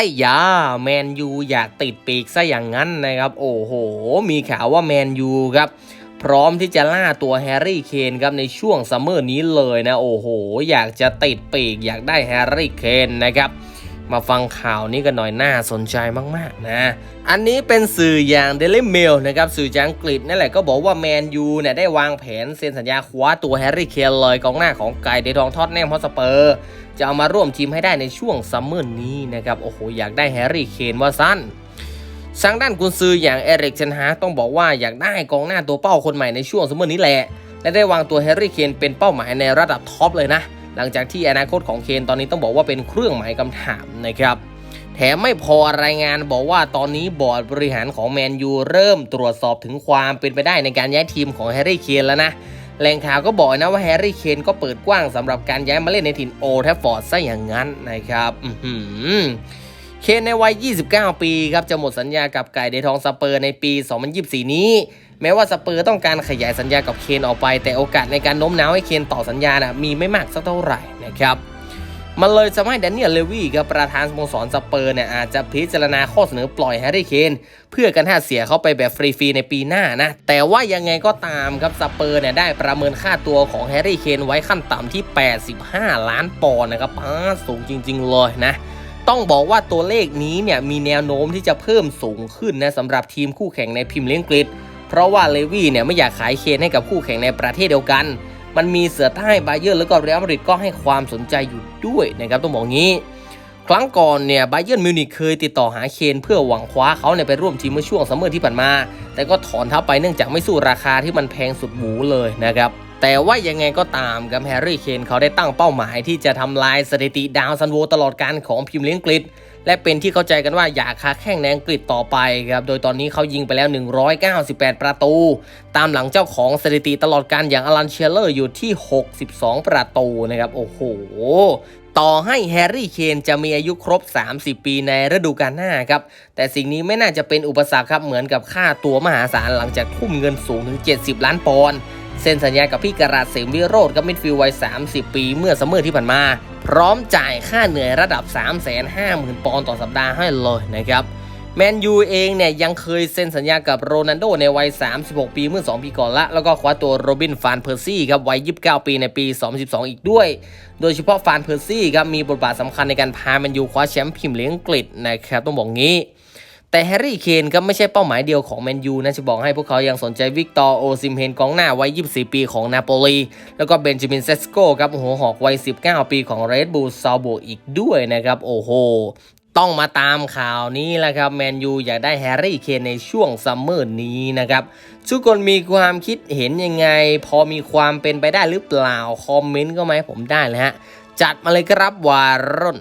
ไอ้ยาแมนยูอยากติดปีกซะอย่างนั้นนะครับ โอ้โห มีข่าวว่าแมนยูครับพร้อมที่จะล่าตัวแฮร์รี่เคนครับในช่วงซัมเมอร์นี้เลยนะ โอ้โห อยากจะติดปีกอยากได้แฮร์รี่เคนนะครับ มาฟังข่าวนี้กันหน่อยน่าสนใจมากๆนะ อันนี้เป็นสื่ออย่าง Daily Mail นะครับสื่อจากอังกฤษนั่นแหละก็บอกว่าแมนยูเนี่ยได้วางแผนเซ็นสัญญาคว้าตัวแฮร์รี่เคนเลยกองหน้าของไก่เดทองทอดแนมฮอสเปอร์ จะเอามาร่วมทีมให้ได้ในช่วงซัมเมอร์นี้นะครับโอ้โหอยากได้แฮร์รี่เคนว่าสั้นทางด้านกุนซืออย่างเอริกเชนฮาต้องบอกว่าอยากได้กองหน้าตัวเป้าคนใหม่ในช่วงซัมเมอร์นี้แหละและได้วางตัวแฮร์รี่เคนเป็นเป้าหมายในระดับท็อปเลยนะ หลังจากที่อนาคตของเคนตอนนี้ต้องบอกว่าเป็นเครื่องหมายคำถามนะครับแถมไม่พอรายงานบอกว่าตอนนี้บอร์ดบริหารของแมนยูเริ่มตรวจสอบถึงความเป็นไปได้ในการย้ายทีมของแฮร์รี่เคนแล้วนะแหล่งข่าวก็บอกนะว่าแฮร์รี่เคนก็เปิดกว้างสำหรับการย้ายมาเล่นในถิ่นโอแทฟฟอร์ดซะอย่างนั้นนะครับเคนในวัย 29 ปีครับจะหมดสัญญากับไก่เดทองสเปอร์ในปี 2024 นี้ แม้ว่าสเปอร์ต้องการขยายสัญญากับเคนออกไป แต่โอกาสในการโน้มน้าวให้เคนต่อสัญญานะมีไม่มากสักเท่าไหร่นะครับมันเลยทำให้แดเนียลเลวีกับประธานสโมสรสเปอร์เนี่ยอาจจะพิจารณาข้อเสนอปล่อยแฮร์รี่เคนเพื่อกันท่าเสียเขาไปแบบฟรีๆในปีหน้านะ แต่ว่ายังไงก็ตามครับสเปอร์เนี่ยได้ประเมินค่าตัวของแฮร์รี่เคนไว้ขั้นต่ำที่ 85 ล้านปอนด์นะครับสูงจริง ๆ เลยนะ ต้องบอกว่าตัวเลขนี้เนี่ยมีแนวโน้มที่จะเพิ่มสูงขึ้นนะสำหรับทีมคู่แข่งในพรีเมียร์ลีกอังกฤษ เพราะว่าเลวี่เนี่ยไม่อยากขายเคนให้กับคู่แข่งในประเทศเดียวกัน มันมีเสือใต้บาเยอร์แล้วก็เรอัลมาดริดก็ให้ความสนใจอยู่ด้วยนะครับต้องบอกงี้ ครั้งก่อนเนี่ยไบเยอร์มิวนิกเคยติดต่อหาเคนเพื่อหวังคว้าเขาเนี่ยไปร่วมทีมเมื่อช่วงซัมเมอร์ที่ผ่านมา แต่ก็ถอนทัพไปเนื่องจากไม่สู้ราคาที่มันแพงสุดหมูเลยนะครับแต่ว่ายังไงก็ตามกับแฮร์รี่เคนเขาได้ตั้งเป้าหมายที่จะทำลายสถิติดาวซันโวตลอดการของพรีเมียร์ลีกอังกฤษ และเป็นที่เข้าใจกันว่าอยากค้าแข่งในอังกฤษต่อไปครับโดยตอนนี้เขายิงไปแล้ว 198 ประตู ตามหลังเจ้าของสถิติตลอดการอย่างอลันเชลเลอร์อยู่ที่ 62 ประตูนะครับโอ้โหต่อให้แฮร์รี่เคนจะมีอายุครบ 30 ปีในฤดูกาลหน้าครับ แต่สิ่งนี้ไม่น่าจะเป็นอุปสรรคครับ เหมือนกับค่าตัวมหาศาลหลังจากทุ่มเงินสูงถึง 70 ล้านปอนด์ เซ็นสัญญากับพี่กราดเสมวิโรธกับมิดฟิลด์วัย 30 ปีเมื่อซัมเมอร์ที่ผ่านมา พร้อมจ่ายค่าเหนื่อยระดับ 350,000 ปอนด์ต่อสัปดาห์ให้เลยนะครับแมนยูเองเนี่ยยังเคยเซ็นสัญญากับโรนัลโดในวัย 36 ปีเมื่อ 2 ปีก่อนละ แล้วก็คว้าตัวโรบินฟานเพอร์ซี่ครับวัย 29 ปีในปี 2012 อีกด้วย โดยเฉพาะฟานเพอร์ซี่ครับมีบทบาทสำคัญในการพาแมนยูคว้าแชมป์พรีเมียร์ลีกอังกฤษนะครับต้องบอกงี้ แต่แฮร์รี่เคนก็ไม่ใช่เป้าหมายเดียวของแมนยูนะจะบอกให้พวกเขายังสนใจวิกตอร์โอซิมเฮนกองหน้าวัย 24 ปีของนาโปลี แล้วก็เบนจามินเซสโกครับหัวหอกวัย 19 ปีของเรดบูลซาโบอีกด้วยนะครับโอ้โหต้องมาตามข่าวนี้แหละครับแมนยูอยากได้แฮร์รี่เคนในช่วงซัมเมอร์นี้นะครับ ทุกคนมีความคิดเห็นยังไง พอมีความเป็นไปได้หรือเปล่า คอมเมนต์ก็มาให้ผมได้เลยฮะ จัดมาเลยครับวารุ่น